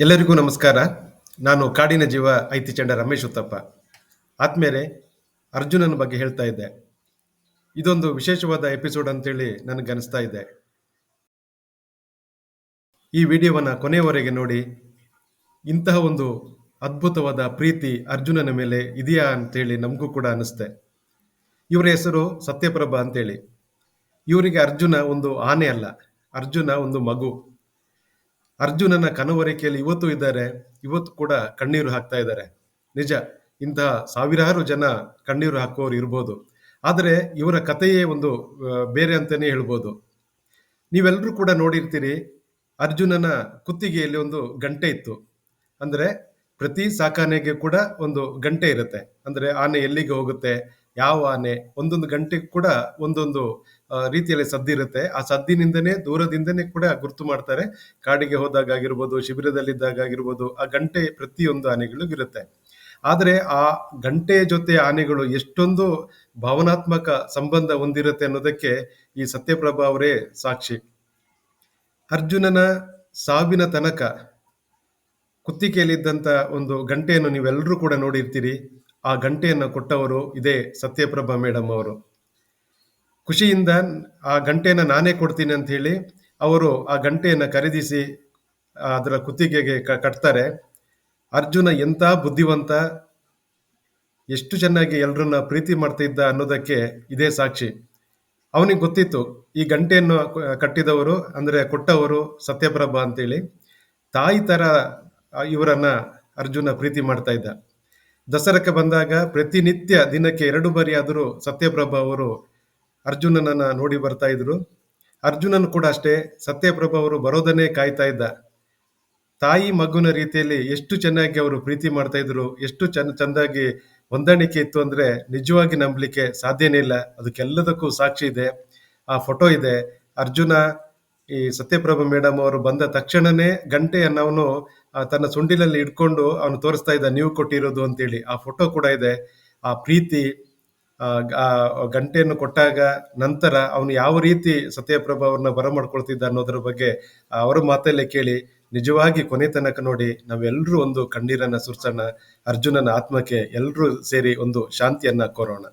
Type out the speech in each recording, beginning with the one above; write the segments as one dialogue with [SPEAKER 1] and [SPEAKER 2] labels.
[SPEAKER 1] ಎಲ್ಲರಿಗೂ ನಮಸ್ಕಾರ. ನಾನು ಕಾಡಿನ ಜೀವ ಐತಿಚಂಡ ರಮೇಶ್ ಉತ್ತಪ್ಪ. ಆದ್ಮೇಲೆ ಅರ್ಜುನನ ಬಗ್ಗೆ ಹೇಳ್ತಾ ಇದ್ದೆ. ಇದೊಂದು ವಿಶೇಷವಾದ ಎಪಿಸೋಡ್ ಅಂತೇಳಿ ನನಗೆ ಅನಿಸ್ತಾ ಇದೆ. ಈ ವಿಡಿಯೋವನ್ನು ಕೊನೆಯವರೆಗೆ ನೋಡಿ. ಇಂತಹ ಒಂದು ಅದ್ಭುತವಾದ ಪ್ರೀತಿ ಅರ್ಜುನನ ಮೇಲೆ ಇದೆಯಾ ಅಂತೇಳಿ ನಮಗೂ ಕೂಡ ಅನಿಸ್ತೆ. ಇವರ ಹೆಸರು ಸತ್ಯಪ್ರಭ ಅಂತೇಳಿ. ಇವರಿಗೆ ಅರ್ಜುನ ಒಂದು ಆನೆ ಅಲ್ಲ, ಅರ್ಜುನ ಒಂದು ಮಗು. ಅರ್ಜುನನ ಕನವರಿಕೆಯಲ್ಲಿ ಇವತ್ತು ಇದ್ದಾರೆ. ಇವತ್ತು ಕೂಡ ಕಣ್ಣೀರು ಹಾಕ್ತಾ ಇದ್ದಾರೆ. ನಿಜ, ಇಂತಹ ಸಾವಿರಾರು ಜನ ಕಣ್ಣೀರು ಹಾಕುವವರು ಇರ್ಬೋದು. ಆದರೆ ಇವರ ಕಥೆಯೇ ಒಂದು ಬೇರೆ ಅಂತಾನೆ ಹೇಳ್ಬೋದು. ನೀವೆಲ್ಲರೂ ಕೂಡ ನೋಡಿರ್ತೀರಿ, ಅರ್ಜುನನ ಕುತ್ತಿಗೆಯಲ್ಲಿ ಒಂದು ಗಂಟೆ ಇತ್ತು. ಅಂದ್ರೆ ಪ್ರತಿ ಸಾಕಾನೆಗೆ ಕೂಡ ಒಂದು ಗಂಟೆ ಇರುತ್ತೆ. ಅಂದ್ರೆ ಆನೆ ಎಲ್ಲಿಗೆ ಹೋಗುತ್ತೆ, ಯಾವ ಆನೆ, ಒಂದೊಂದು ಗಂಟೆಗೆ ಕೂಡ ಒಂದೊಂದು ರೀತಿಯಲ್ಲಿ ಸದ್ದಿರುತ್ತೆ ಆ ಸದ್ದಿನಿಂದನೇ, ದೂರದಿಂದನೇ ಕೂಡ ಗುರುತು ಮಾಡ್ತಾರೆ. ಕಾಡಿಗೆ ಹೋದಾಗ ಆಗಿರ್ಬೋದು ಶಿಬಿರದಲ್ಲಿದ್ದಾಗ ಆಗಿರ್ಬೋದು ಆ ಗಂಟೆ ಪ್ರತಿಯೊಂದು ಆನೆಗಳಿಗೂ ಇರುತ್ತೆ. ಆದರೆ ಆ ಗಂಟೆಯ ಜೊತೆ ಆನೆಗಳು ಎಷ್ಟೊಂದು ಭಾವನಾತ್ಮಕ ಸಂಬಂಧ ಹೊಂದಿರುತ್ತೆ ಅನ್ನೋದಕ್ಕೆ ಈ ಸತ್ಯಪ್ರಭಾ ಅವರೇ ಸಾಕ್ಷಿ. ಅರ್ಜುನನ ಸಾವಿನ ತನಕ ಕುತ್ತಿಗೆಯಲ್ಲಿದ್ದಂತ ಒಂದು ಗಂಟೆಯನ್ನು ನೀವೆಲ್ಲರೂ ಕೂಡ ನೋಡಿರ್ತೀರಿ. ಆ ಗಂಟೆಯನ್ನು ಕೊಟ್ಟವರು ಇದೇ ಸತ್ಯಪ್ರಭಾ ಮೇಡಮ್ ಅವರು. ಖುಷಿಯಿಂದ ಆ ಗಂಟೆಯನ್ನು ನಾನೇ ಕೊಡ್ತೀನಿ ಅಂತ ಹೇಳಿ ಅವರು ಆ ಗಂಟೆಯನ್ನು ಖರೀದಿಸಿ ಅದರ ಕುತ್ತಿಗೆಗೆ ಕಟ್ತಾರೆ. ಅರ್ಜುನ ಎಂಥ ಬುದ್ಧಿವಂತ ಎಷ್ಟು ಚೆನ್ನಾಗಿ ಎಲ್ಲರನ್ನ ಪ್ರೀತಿ ಮಾಡ್ತಾ ಇದ್ದ ಅನ್ನೋದಕ್ಕೆ ಇದೇ ಸಾಕ್ಷಿ. ಅವನಿಗೆ ಗೊತ್ತಿತ್ತು ಈ ಗಂಟೆಯನ್ನು ಕಟ್ಟಿದವರು ಅಂದರೆ ಕೊಟ್ಟವರು ಸತ್ಯಪ್ರಭ ಅಂತೇಳಿ. ತಾಯಿ ಆ, ಇವರನ್ನ ಅರ್ಜುನ ಪ್ರೀತಿ ಮಾಡ್ತಾ ಇದ್ದ. ದಸರಕ್ಕೆ ಬಂದಾಗ ಪ್ರತಿನಿತ್ಯ ದಿನಕ್ಕೆ ಎರಡು ಬಾರಿ ಆದರೂ ಸತ್ಯಪ್ರಭ ಅವರು ಅರ್ಜುನನನ್ನ ನೋಡಿ ಬರ್ತಾ ಇದ್ರು. ಅರ್ಜುನನ್ ಕೂಡ ಅಷ್ಟೇ ಸತ್ಯಪ್ರಭ ಅವರು ಬರೋದನ್ನೇ ಕಾಯ್ತಾ ಇದ್ದ. ತಾಯಿ ಮಗುನ ರೀತಿಯಲ್ಲಿ ಎಷ್ಟು ಚೆನ್ನಾಗಿ ಅವರು ಪ್ರೀತಿ ಮಾಡ್ತಾ ಇದ್ರು, ಎಷ್ಟು ಚೆನ್ನ ಚಂದಾಗಿ ಹೊಂದಾಣಿಕೆ ಇತ್ತು ಅಂದ್ರೆ ನಿಜವಾಗಿ ನಂಬಲಿಕ್ಕೆ ಸಾಧ್ಯನೇ ಇಲ್ಲ. ಅದಕ್ಕೆಲ್ಲದಕ್ಕೂ ಸಾಕ್ಷಿ ಇದೆ. ಆ ಫೋಟೋ ಇದೆ. ಅರ್ಜುನ, ಈ ಸತ್ಯಪ್ರಭ ಮೇಡಮ್ ಅವರು ಬಂದ ತಕ್ಷಣನೇ ಗಂಟೆಯನ್ನು ಅವನು ತನ್ನ ಸುಂಡಿಲಲ್ಲಿ ಇಟ್ಕೊಂಡು ಅವನು ತೋರಿಸ್ತಾ ಇದ್ದ, ನೀವು ಕೊಟ್ಟಿರೋದು ಅಂತೇಳಿ ಆ ಫೋಟೋ ಕೂಡ ಇದೆ. ಆ ಪ್ರೀತಿ ಗಂಟೆಯನ್ನು ಕೊಟ್ಟಾಗ ನಂತರ ಅವನು ಯಾವ ರೀತಿ ಸತ್ಯಪ್ರಭ ಅವ್ರನ್ನ ಬರಮಾಡ್ಕೊಳ್ತಿದ್ದ ಅನ್ನೋದ್ರ ಬಗ್ಗೆ ಅವರ ಮಾತಲ್ಲೇ ಕೇಳಿ ನಿಜವಾಗಿ ಕೊನೆ ತನಕ ನೋಡಿ ನಾವೆಲ್ಲರೂ ಒಂದು ಕಣ್ಣೀರನ್ನ ಸುರ್ಸೋಣ ಅರ್ಜುನನ ಆತ್ಮಕ್ಕೆ ಎಲ್ಲರೂ ಸೇರಿ ಒಂದು ಶಾಂತಿಯನ್ನ ಕೋರೋಣ.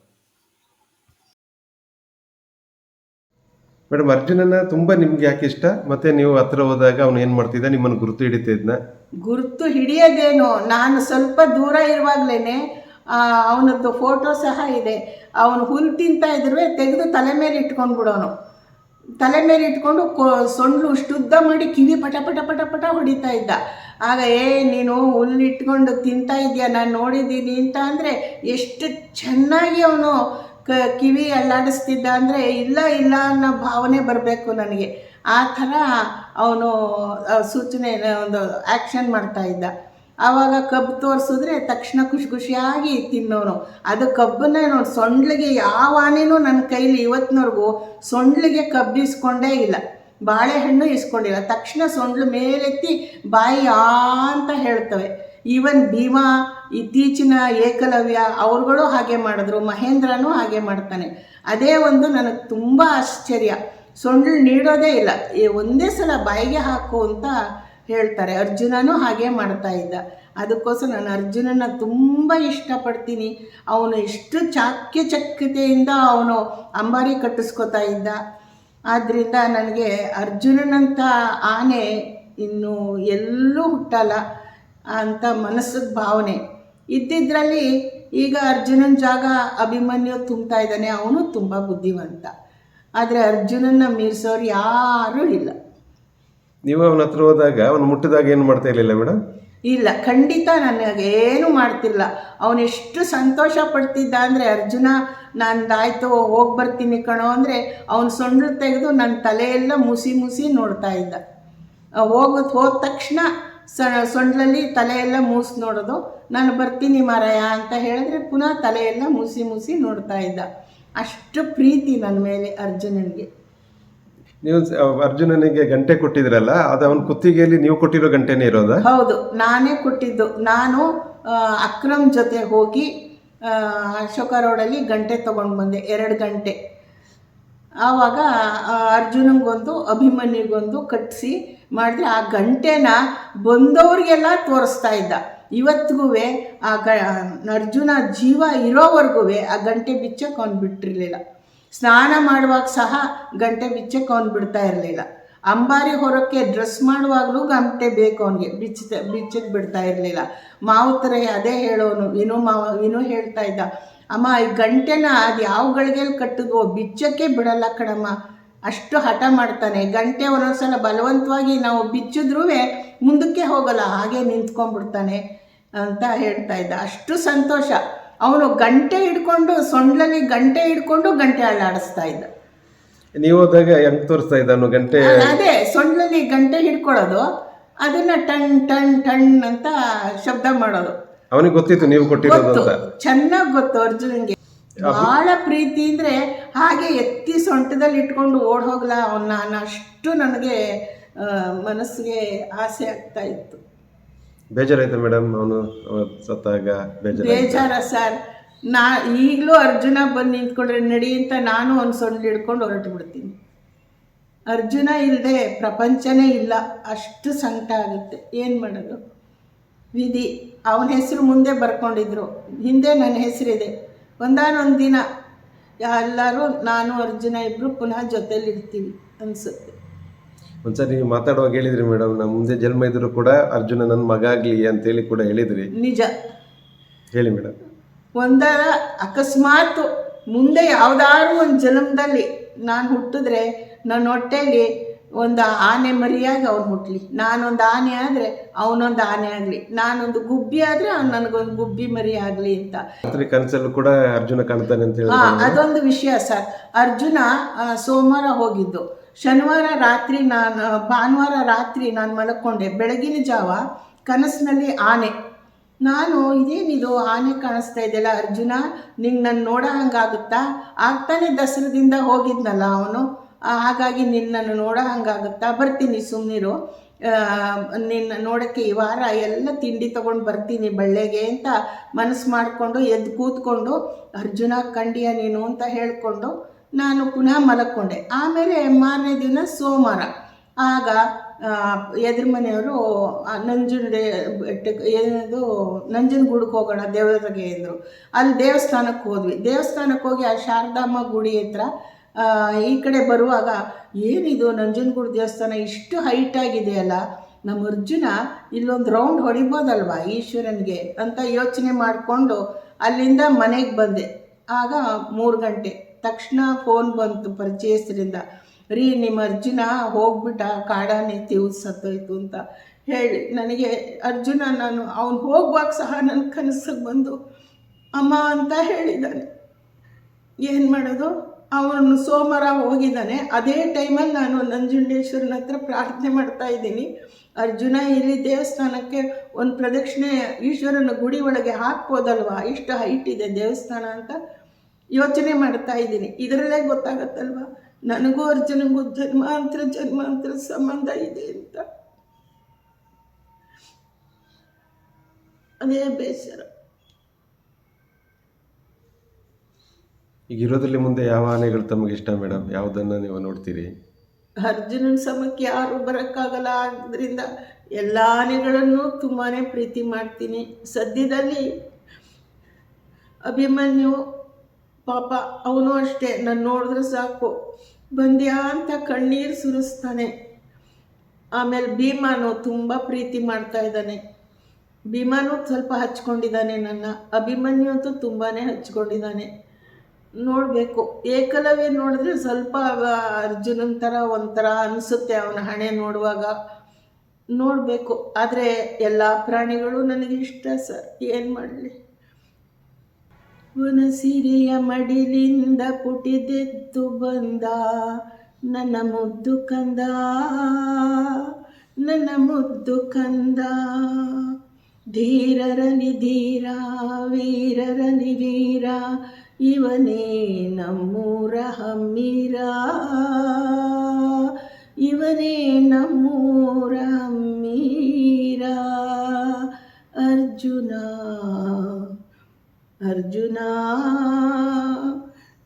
[SPEAKER 1] ಮೇಡಮ್ ಅರ್ಜುನನ ತುಂಬಾ ನಿಮ್ಗೆ ಯಾಕೆ ಇಷ್ಟ? ಮತ್ತೆ ನೀವು ಹತ್ರ ಹೋದಾಗ ಅವನು ಏನ್ ಮಾಡ್ತಿದ್ದ? ನಿಮ್ಮನ್ನು ಗುರುತು ಹಿಡಿತಿದ್ನ?
[SPEAKER 2] ಗುರುತು ಹಿಡಿಯೋದೇನು. ನಾನು ಸ್ವಲ್ಪ ದೂರ ಇರುವಾಗಲೇ ಅವನದ್ದು ಫೋಟೋ ಸಹ ಇದೆ. ಅವನು ಹುಲ್ ತಿಂತಾ ಇದ್ರೆ ತೆಗೆದು ತಲೆ ಮೇಲೆ ಇಟ್ಕೊಂಡು ಬಿಡೋನು. ತಲೆ ಮೇಲೆ ಇಟ್ಕೊಂಡು ಕೊ, ಸೊಂಡ್ಲು ಉದ್ದ ಮಾಡಿ ಕಿವಿ ಪಟ ಪಟ ಪಟ ಪಟ ಹೊಡಿತಾ ಇದ್ದ. ಆಗ, ಏ, ನೀನು ಹುಲ್ಲು ಇಟ್ಕೊಂಡು ತಿಂತಾ ಇದೆಯಾ? ನಾನು ನೋಡಿದ್ದೀನಿ. ಅಂತ ಅಂದರೆ, ಎಷ್ಟು ಚೆನ್ನಾಗಿ ಅವನು ಕ, ಕಿವಿ ಅಲ್ಲಾಡಿಸ್ತಿದ್ದ ಅಂದರೆ, ಇಲ್ಲ ಇಲ್ಲ ಅನ್ನೋ ಭಾವನೆ ಬರಬೇಕು ನನಗೆ. ಆ ಥರ ಅವನು ಸೂಚನೆ, ಒಂದು ಆ್ಯಕ್ಷನ್ ಮಾಡ್ತಾ ಇದ್ದ. ಆವಾಗ ಕಬ್ಬು ತೋರಿಸಿದ್ರೆ ತಕ್ಷಣ ಖುಷಿ ಖುಷಿಯಾಗಿ ತಿನ್ನೋನು ಅದು ಕಬ್ಬನ್ನ ನೋಡಿ, ಸೊಂಡ್ಲಿಗೆ ಯಾವ ಆನೆನೂ ನನ್ನ ಕೈಲಿ ಇವತ್ತಿನವರೆಗೂ ಸೊಂಡ್ಲಿಗೆ ಕಬ್ಬು ಇಸ್ಕೊಂಡೇ ಇಲ್ಲ. ಬಾಳೆಹಣ್ಣು ಇಸ್ಕೊಂಡಿಲ್ಲ. ತಕ್ಷಣ ಸೊಂಡ್ಲು ಮೇಲೆತ್ತಿ ಬಾಯಿ ಆ ಅಂತ ಹೇಳ್ತವೆ. ಈವನ್ ಭೀಮಾ ಇತ್ತೀಚಿನ ಏಕಲವ್ಯ, ಅವ್ರುಗಳು ಹಾಗೆ ಮಾಡಿದ್ರು, ಮಹೇಂದ್ರನೂ ಹಾಗೆ ಮಾಡ್ತಾನೆ. ಅದೇ ಒಂದು ನನಗೆ ತುಂಬ ಆಶ್ಚರ್ಯ. ಸೊಂಡ್ಲು ನೀಡೋದೇ ಇಲ್ಲ. ಒಂದೇ ಸಲ ಬಾಯಿಗೆ ಹಾಕು ಅಂತ ಹೇಳ್ತಾರೆ, ಅರ್ಜುನನೂ ಹಾಗೆ ಮಾಡ್ತಾ ಇದ್ದ. ಅದಕ್ಕೋಸ್ಕರ ನಾನು ಅರ್ಜುನನ ತುಂಬ ಇಷ್ಟಪಡ್ತೀನಿ. ಅವನು ಎಷ್ಟು ಚಾಕ್ಯ ಚಕ್ಯತೆಯಿಂದ ಅವನು ಅಂಬಾರಿ ಕಟ್ಟಿಸ್ಕೊತಾ ಇದ್ದ. ಆದ್ದರಿಂದ ನನಗೆ ಅರ್ಜುನನಂಥ ಆನೆ ಇನ್ನು ಎಲ್ಲೂ ಹುಟ್ಟಲ್ಲ ಅಂತ ಮನಸ್ಸಿಗೆ ಭಾವನೆ. ಇದ್ದಿದ್ರಲ್ಲಿ ಈಗ ಅರ್ಜುನನ ಜಾಗ ಅಭಿಮನ್ಯು ತುಂಬ್ತಾ ಇದ್ದಾನೆ. ಅವನು ತುಂಬ ಬುದ್ಧಿವಂತ. ಆದರೆ ಅರ್ಜುನನ್ನ ಮೀರಿಸೋರು ಯಾರೂ ಇಲ್ಲ.
[SPEAKER 1] ನೀವು ಅವನ ಹತ್ರ ಹೋದಾಗ, ಅವನು ಮುಟ್ಟಿದಾಗ ಏನು ಮಾಡ್ತಾ ಇರಲಿಲ್ಲ ಮೇಡಮ್
[SPEAKER 2] ಇಲ್ಲ, ಖಂಡಿತ ನನಗೆ ಏನು ಮಾಡ್ತಿಲ್ಲ. ಅವನೆಷ್ಟು ಸಂತೋಷ ಪಡ್ತಿದ್ದ ಅಂದರೆ, ಅರ್ಜುನ, ನಂದಾಯ್ತು, ಹೋಗಿ ಬರ್ತೀನಿ ಕಣೋ ಅಂದರೆ, ಅವನು ಸೊಂಡ್ರು ತೆಗೆದು ನನ್ನ ತಲೆಯೆಲ್ಲ ಮುಸಿ ಮುಸಿ ನೋಡ್ತಾ ಇದ್ದ. ಹೋಗೋದು ಹೋದ ತಕ್ಷಣ ಸ, ಸೊಂಡ್ಲಲ್ಲಿ ತಲೆಯೆಲ್ಲ ಮೂಸಿ ನೋಡೋದು. ನಾನು ಬರ್ತೀನಿ ಮಾರಾಯ ಅಂತ ಹೇಳಿದ್ರೆ ಪುನಃ ತಲೆಯೆಲ್ಲ ಮುಸಿ ಮುಸಿ ನೋಡ್ತಾ ಇದ್ದ. ಅಷ್ಟು ಪ್ರೀತಿ ನನ್ನ ಮೇಲೆ ಅರ್ಜುನನಿಗೆ.
[SPEAKER 1] ನೀವು ಅರ್ಜುನನಿಗೆ ಗಂಟೆ ಕೊಟ್ಟಿದ್ರಲ್ಲ, ಅದು ಅವನ ಕುತ್ತಿಗೆಯಲ್ಲಿ ನೀವು ಕೊಟ್ಟಿರೋ ಗಂಟೆನೇ ಇರೋದಾ?
[SPEAKER 2] ಹೌದು, ನಾನೇ ಕೊಟ್ಟಿದ್ದು. ನಾನು ಅಕ್ರಮ್ ಜೊತೆ ಹೋಗಿ ಅಶೋಕ ರೋಡಲ್ಲಿ ಗಂಟೆ ತಗೊಂಡು ಬಂದೆ, ಎರಡು ಗಂಟೆ. ಆವಾಗ ಅರ್ಜುನಂಗೊಂದು, ಅಭಿಮನ್ಯುಗೊಂದು ಕಟ್ಟಿಸಿ ಮಾಡಿದ್ರೆ ಆ ಗಂಟೆನ ಬಂದವ್ರಿಗೆಲ್ಲ ತೋರಿಸ್ತಾ ಇದ್ದ. ಇವತ್ತಿಗೂ ಆ ಗ, ಅರ್ಜುನ ಜೀವ ಇರೋವರೆಗೂ ಆ ಗಂಟೆ ಬಿಚ್ಚಕ್ಕೆ ಅವ್ನು ಬಿಟ್ಟಿರಲಿಲ್ಲ. ಸ್ನಾನ ಮಾಡುವಾಗ ಸಹ ಗಂಟೆ ಬಿಚ್ಚಕ್ಕೆ ಅವ್ನು ಬಿಡ್ತಾ ಇರಲಿಲ್ಲ. ಅಂಬಾರಿ ಹೊರಕ್ಕೆ ಡ್ರೆಸ್ ಮಾಡುವಾಗಲೂ ಗಂಟೆ ಬೇಕು ಅವನಿಗೆ, ಬಿಚ್ಚ ಬಿಚ್ಚಕ್ಕೆ ಬಿಡ್ತಾ ಇರಲಿಲ್ಲ. ಮಾವುತರೆ ಅದೇ ಹೇಳೋನು, ಇನ್ನೂ ಮಾವ, ಇನ್ನೂ ಹೇಳ್ತಾ ಇದ್ದ, ಅಮ್ಮ, ಈ ಗಂಟೆನ ಅದು ಯಾವ ಗಳಿಗೆಯಲ್ಲಿ ಕಟ್ಟಿದ್ವೋ, ಬಿಚ್ಚಕ್ಕೆ ಬಿಡಲ್ಲ ಕಣಮ್ಮ. ಅಷ್ಟು ಹಠ ಮಾಡ್ತಾನೆ. ಗಂಟೆ ಒಂದೊಂದ್ಸಲ ಬಲವಂತವಾಗಿ ನಾವು ಬಿಚ್ಚಿದ್ರೂ ಮುಂದಕ್ಕೆ ಹೋಗಲ್ಲ, ಹಾಗೆ ನಿಂತ್ಕೊಂಡ್ಬಿಡ್ತಾನೆ, ಅಂತ ಹೇಳ್ತಾ ಇದ್ದ. ಅಷ್ಟು ಸಂತೋಷ. ಅವನು ಗಂಟೆ ಹಿಡ್ಕೊಂಡು ಸೊಂಡ್ಲಲ್ಲಿ ಗಂಟೆ ಹಿಡ್ಕೊಂಡು ಗಂಟೆ ಅಲ್ಲಾಡಿಸ್ತಾ ಇದ್ದ.
[SPEAKER 1] ನೀವು ಹೋದಾಗ ಹೆಂಗ್ ತೋರಿಸ್ತಾ ಇದ್ದಾನು ಗಂಟೆ?
[SPEAKER 2] ಅದೇ ಸೊಂಡ್ಲಲ್ಲಿ ಗಂಟೆ ಹಿಡ್ಕೊಳ್ಳೋದು ಅದನ್ನ ಟಣ್ ಟಣ್ ಟಣ್ ಅಂತ ಶಬ್ದ ಮಾಡೋದು.
[SPEAKER 1] ಅವನಿಗೆ ಗೊತ್ತಿತ್ತು ನೀವು ಕೊಟ್ಟಿರೋದು
[SPEAKER 2] ಚೆನ್ನಾಗ್
[SPEAKER 1] ಅಂತ.
[SPEAKER 2] ಚೆನ್ನಾಗಿ ಗೊತ್ತು ಅರ್ಜುನ್ಗೆ. ಬಹಳ ಪ್ರೀತಿ ಅಂದ್ರೆ ಹಾಗೆ ಎತ್ತಿ ಸೊಂಟದಲ್ಲಿ ಇಟ್ಕೊಂಡು ಓಡ್ ಹೋಗ್ಲಾ ಅವನ್ನ ನಾನು ಅಷ್ಟು ನನಗೆ ಮನಸ್ಸಿಗೆ ಆಸೆ ಆಗ್ತಾ ಇತ್ತು.
[SPEAKER 1] ಬೇಜಾರಾಯ್ತಾ ಮೇಡಮ್ ಅವನು ಸತ್ತಾಗ ಬೇಜಾರ
[SPEAKER 2] ಸರ್ ನಾ ಈಗಲೂ ಅರ್ಜುನ ಬಂದು ನಿಂತ್ಕೊಂಡ್ರೆ ನಡಿ ಅಂತ ನಾನು ಒಂದು ಸೊಂಡ್ಲು ಹಿಡ್ಕೊಂಡು ಹೊರಟು ಬಿಡ್ತೀನಿ. ಅರ್ಜುನ ಇಲ್ಲದೆ ಪ್ರಪಂಚನೇ ಇಲ್ಲ. ಅಷ್ಟು ಸಂಕಟ ಆಗುತ್ತೆ. ಏನು ಮಾಡೋದು? ವಿಧಿ, ಅವನ ಹೆಸರು ಮುಂದೆ ಬರ್ಕೊಂಡಿದ್ರು. ಹಿಂದೆ ನನ್ನ ಹೆಸರಿದೆ. ಒಂದಾನೊಂದು ದಿನ, ಎಲ್ಲರೂ ನಾನು, ಅರ್ಜುನ ಇಬ್ಬರು ಪುನಃ ಜೊತೆಲಿ ಇರ್ತೀವಿ ಅನಿಸುತ್ತೆ.
[SPEAKER 1] ಒಂದ್ಸರಿ ಮಾತಾಡುವಾಗ ಹೇಳಿದ್ರಿ ಮೇಡಮ್ ನಮ್ಮ ಮುಂದೆ ಜನ್ಮ ಇದ್ರು ಕೂಡ ಅರ್ಜುನ ನನ್ನ ಮಗ ಆಗ್ಲಿ ಅಂತೇಳಿ ಕೂಡ ಹೇಳಿದ್ರಿ.
[SPEAKER 2] ನಿಜ.
[SPEAKER 1] ಹೇಳಿ ಮೇಡಮ್.
[SPEAKER 2] ಒಂದರ ಅಕಸ್ಮಾತ್ ಮುಂದೆ ಯಾವ್ದಾದ್ರು ಒಂದು ಜನ್ಮದಲ್ಲಿ ನಾನು ಹುಟ್ಟಿದ್ರೆ ನನ್ನ ಹೊಟ್ಟೆಯಲ್ಲಿ ಒಂದು ಆನೆ ಮರಿಯಾಗಿ ಅವ್ನು ಹುಟ್ಟಲಿ ನಾನೊಂದು ಆನೆ ಆದರೆ ಅವನೊಂದು ಆನೆ ಆಗಲಿ. ನಾನೊಂದು ಗುಬ್ಬಿ ಆದರೆ ಅವ್ನು ನನಗೊಂದು ಗುಬ್ಬಿ ಮರಿ ಆಗಲಿ ಅಂತ.
[SPEAKER 1] ರಾತ್ರಿ ಕನಸಲ್ಲೂ ಕೂಡ ಅರ್ಜುನ ಕಾಣ್ತಾನೆ ಅಂತ ಹೇಳಿ
[SPEAKER 2] ಅದೊಂದು ವಿಷಯ ಸರ್. ಅರ್ಜುನ ಆ, ಸೋಮವಾರ ಹೋಗಿದ್ದು. ಶನಿವಾರ ರಾತ್ರಿ ನಾನು, ಭಾನುವಾರ ರಾತ್ರಿ ನಾನು ಮಲಕ್ಕೊಂಡೆ ಬೆಳಗಿನ ಜಾವ ಕನಸಿನಲ್ಲಿ ಆನೆ. ನಾನು, ಇದೇನಿದು? ಆನೆ ಕಾಣಿಸ್ತಾ ಇದೆಯಲ್ಲ ಅರ್ಜುನ? ನಿಂಗೆ ನನ್ನ ನೋಡೋ ಹಂಗಾಗುತ್ತಾ? ಆಗ್ತಾನೆ ದಸರದಿಂದ ಹೋಗಿದ್ನಲ್ಲ ಅವನು. ಹಾಗಾಗಿ ನಿನ್ನನ್ನು ನೋಡೋ ಹಂಗಾಗುತ್ತಾ? ಬರ್ತೀನಿ ಸುಮ್ಮನಿರು ನಿನ್ನ ನೋಡೋಕ್ಕೆ ಈ ವಾರ ಎಲ್ಲ ತಿಂಡಿ ತೊಗೊಂಡು ಬರ್ತೀನಿ ಬಳ್ಳೆಗೆ ಅಂತ ಮನಸ್ಸು ಮಾಡಿಕೊಂಡು ಎದ್ದು ಕೂತ್ಕೊಂಡು, ಅರ್ಜುನ ಕಂಡಿಯ ನೀನು ಅಂತ ಹೇಳಿಕೊಂಡು ನಾನು ಪುನಃ ಮಲಕ್ಕೊಂಡೆ ಆಮೇಲೆ ಮಾರನೇ ದಿನ ಸೋಮವಾರ. ಆಗ ಎದುರು ಮನೆಯವರು ನಂಜುಂಡೆ ಬೆಟ್ಟಕ್ಕೆ ಏನದು ನಂಜನಗೂಡಿಗೆ ಹೋಗೋಣ ದೇವರಿಗೆ ಎಂದರು. ಅಲ್ಲಿ ದೇವಸ್ಥಾನಕ್ಕೆ ಹೋದ್ವಿ. ದೇವಸ್ಥಾನಕ್ಕೆ ಹೋಗಿ ಆ ಶಾರದಾಮ್ಮ ಗುಡಿ ಹತ್ರ ಈ ಕಡೆ ಬರುವಾಗ, ಏನಿದು ನಂಜನಗೂಡು ದೇವಸ್ಥಾನ, ಇಷ್ಟು ಹೈಟ್ ಆಗಿದೆಯಲ್ಲ ನಮ್ಮ ಅರ್ಜುನ ಇಲ್ಲೊಂದು ರೌಂಡ್ ಹೊಡಿಬೋದಲ್ವಾ ಈಶ್ವರನಿಗೆ ಅಂತ ಯೋಚನೆ ಮಾಡಿಕೊಂಡು ಅಲ್ಲಿಂದ ಮನೆಗೆ ಬಂದೆ. ಆಗ ಮೂರು ಗಂಟೆ. ತಕ್ಷಣ ಫೋನ್ ಬಂತು ಪರಿಚಯಸ್ಥರಿಂದ. ರೀ, ನಿಮ್ಮ ಅರ್ಜುನ ಹೋಗ್ಬಿಟ್ಟ, ಕಾಡಾನೆ ತಿವ್ ಸತ್ತೋಯ್ತು ಅಂತ ಹೇಳಿ. ನನಗೆ ಅರ್ಜುನ ನಾನು, ಅವನು ಹೋಗುವಾಗ ಸಹ ನನ್ನ ಕನಸಿಗೆ ಬಂದು, ಅಮ್ಮ ಅಂತ ಹೇಳಿದ್ದಾನೆ ಏನು ಮಾಡೋದು? ಅವನು ಸೋಮವಾರ ಹೋಗಿದ್ದಾನೆ. ಅದೇ ಟೈಮಲ್ಲಿ ನಾನು ನಂಜುಂಡೇಶ್ವರನ ಹತ್ರ ಪ್ರಾರ್ಥನೆ ಮಾಡ್ತಾ ಇದ್ದೀನಿ. ಅರ್ಜುನ ಇಲ್ಲಿ ದೇವಸ್ಥಾನಕ್ಕೆ ಒಂದು ಪ್ರದಕ್ಷಿಣೆ ಈಶ್ವರನ ಗುಡಿ ಒಳಗೆ ಹಾಕ್ಬೋದಲ್ವಾ? ಇಷ್ಟು ಹೈಟ್ ಇದೆ ದೇವಸ್ಥಾನ ಅಂತ. ಯೋಚನೆ ಮಾಡ್ತಾ ಇದ್ದೀನಿ. ಇದರಲ್ಲೇ ಗೊತ್ತಾಗತ್ತಲ್ವಾ? ನನಗೂ ಅರ್ಜುನಿಗೂ ಜನ್ಮಾಂತರ ಜನ್ಮಾಂತರ ಸಂಬಂಧ ಇದೆ ಅಂತ. ಅದೇ ಬೇಸರ.
[SPEAKER 1] ಈಗ ಇರೋದ್ರಲ್ಲಿ ಮುಂದೆ ಯಾವ ಆನೆಗಳು ತಮಗೆ ಇಷ್ಟ ಮೇಡಮ್ ಯಾವುದನ್ನ ನೀವು ನೋಡ್ತೀರಿ?
[SPEAKER 2] ಅರ್ಜುನನ ಸಮಕ್ಕೆ ಯಾರು ಬರೋಕ್ಕಾಗಲ್ಲ. ಆದ್ದರಿಂದ ಎಲ್ಲ ಆನೆಗಳನ್ನು ತುಂಬಾ ಪ್ರೀತಿ ಮಾಡ್ತೀನಿ. ಸದ್ಯದಲ್ಲಿ ಅಭಿಮನ್ಯು ಪಾಪ ಅವನು ಅಷ್ಟೇ, ನಾನು ನೋಡಿದ್ರೆ ಸಾಕು. ಬಂದ್ಯಾ ಅಂತ ಕಣ್ಣೀರು ಸುರಿಸ್ತಾನೆ. ಆಮೇಲೆ ಭೀಮಾನು ತುಂಬ ಪ್ರೀತಿ ಮಾಡ್ತಾ ಇದ್ದಾನೆ. ಭೀಮಾನು ಸ್ವಲ್ಪ ಹಚ್ಕೊಂಡಿದ್ದಾನೆ ನನ್ನ. ಅಭಿಮನ್ಯು ಅಂತೂ ತುಂಬಾ ಹಚ್ಕೊಂಡಿದ್ದಾನೆ. ನೋಡಬೇಕು. ಏಕಲವ್ಯ ನೋಡಿದ್ರೆ ಸ್ವಲ್ಪ ಅರ್ಜುನನ ಥರ ಒಂಥರ ಅನಿಸುತ್ತೆ ಅವನ ಹಣೆ ನೋಡುವಾಗ. ನೋಡಬೇಕು. ಆದರೆ ಎಲ್ಲ ಪ್ರಾಣಿಗಳು ನನಗೆ ಇಷ್ಟ ಸರ್. ಏನು ಮಾಡಲಿ? ವನಸಿರಿಯ ಮಡಿಲಿಂದ ಪುಟಿದೆದ್ದು ಬಂದ. ನನ್ನ ಮುದ್ದು ಕಂದ. ನನ್ನ ಮುದ್ದು ಕಂದ. ಧೀರರಲ್ಲಿ ಧೀರ ವೀರರಲ್ಲಿ ವೀರ, ಇವನೇ ನಮ್ಮೂರ ಹಮ್ಮೀರ ಇವನೇ ನಮ್ಮೂರ ಅರ್ಜುನ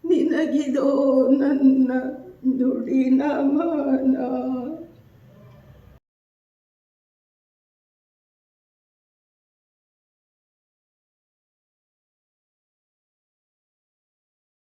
[SPEAKER 2] ನಿನಗಿದೋ ನನ್ನ ನುಡಿನ ನಮನ.